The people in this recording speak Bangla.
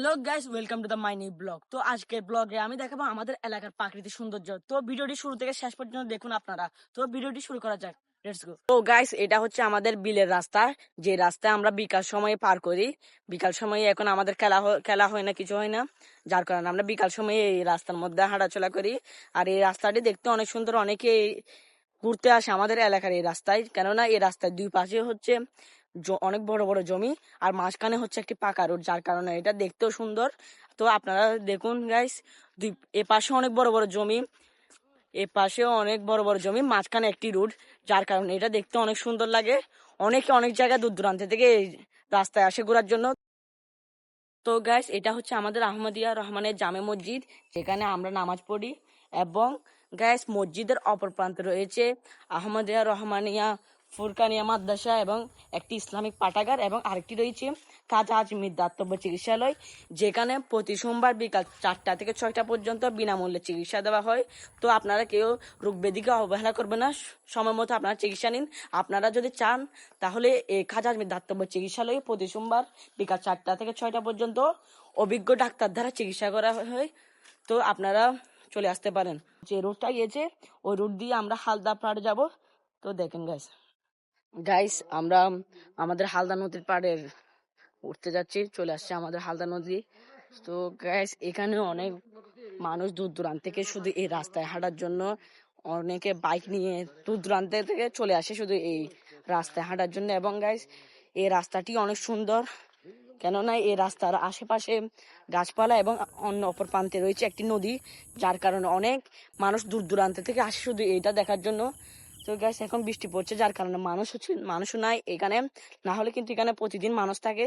Hello guys welcome to the my new blog তো আজকে ব্লগে আমি দেখাবো আমাদের এলাকার প্রাকৃতিক সৌন্দর্য। তো ভিডিওটি শুরু থেকে শেষ পর্যন্ত দেখুন আপনারা। তো ভিডিওটি শুরু করা যাক। তো গাইস এটা হচ্ছে আমাদের বিলের রাস্তা। যে রাস্তায় আমরা বিকাল সময়ে পার করি। বিকাল সময়ে এখন আমাদের খেলা খেলা হয় না, কিছু হয় না। যার কারণে আমরা বিকাল সময়ে এই রাস্তার মধ্যে হাঁটাচলা করি। আর এই রাস্তাটি দেখতে অনেক সুন্দর অনেকে ঘুরতে আসে আমাদের এলাকার এই রাস্তায়। কেননা এই রাস্তার দুই পাশে হচ্ছে অনেক বড় বড় জমি আর মাঝখানে হচ্ছে একটি পাকা রোড, যার কারণে এটা দেখতেও সুন্দর। তো আপনারা দেখুন গাইস দুই, এ পাশে অনেক বড় বড় জমি, এ পাশেও অনেক বড় বড় জমি, মাঝখানে একটি রোড, যার কারণে এটা দেখতে অনেক সুন্দর লাগে। অনেকে অনেক জায়গায় দূর দূরান্ত থেকে রাস্তায় আসে ঘোরার জন্য। তো গাইস এটা হচ্ছে আমাদের আহমদিয়া রহমানের জামে মসজিদ, যেখানে আমরা নামাজ পড়ি এবং গাইস মসজিদের অপর প্রান্তে রয়েছে আহমদিয়া রহমানিয়া ফুরকানিয়া মাদ্রাসা এবং একটি ইসলামিক পাঠাগার এবং আরেকটি রয়েছে কাজা আজমির দাতব্য চিকিৎসালয়, যেখানে প্রতি সোমবার বিকাল চারটা থেকে ছয়টা পর্যন্ত বিনামূল্যে চিকিৎসা দেওয়া হয়। তো আপনারা কেউ রোগ ব্যাধিকে অবহেলা করবে না, সময় মতো আপনারা চিকিৎসা নিন। আপনারা যদি চান, তাহলে এই খাজা আজমির দাতব্য চিকিৎসালয়ে প্রতি সোমবার বিকাল চারটা থেকে ছয়টা পর্যন্ত অভিজ্ঞ ডাক্তার দ্বারা চিকিৎসা করা হয়। তো আপনারা চলে আসতে পারেন। যে রুটটা গিয়েছে, ওই রুট দিয়ে আমরা হালদা পাড়ে যাব। তো দেখেন গাইস গাইস আমরা আমাদের হালদা নদীর পাড়ের উঠতে যাচ্ছি, চলে আসছে আমাদের হালদা নদী। তো গাইস এখানে অনেক মানুষ দূর দূরান্ত থেকে শুধু এই রাস্তায় হাঁটার জন্য অনেকে বাইক নিয়ে দূর দূরান্ত থেকে চলে আসে শুধু এই রাস্তায় হাঁটার জন্য। এবং গাইস এই রাস্তাটি অনেক সুন্দর। কেননা এই রাস্তার আশেপাশে গাছপালা এবং অন্য অপর প্রান্তে রয়েছে একটি নদী, যার কারণে অনেক মানুষ দূর দূরান্ত থেকে আসে শুধু এইটা দেখার জন্য। তো গ্যাস এখন বৃষ্টি পড়ছে, যার কারণে মানুষ হচ্ছে মানুষও নাই এখানে। না হলে কিন্তু এখানে প্রতিদিন মানুষ থাকে।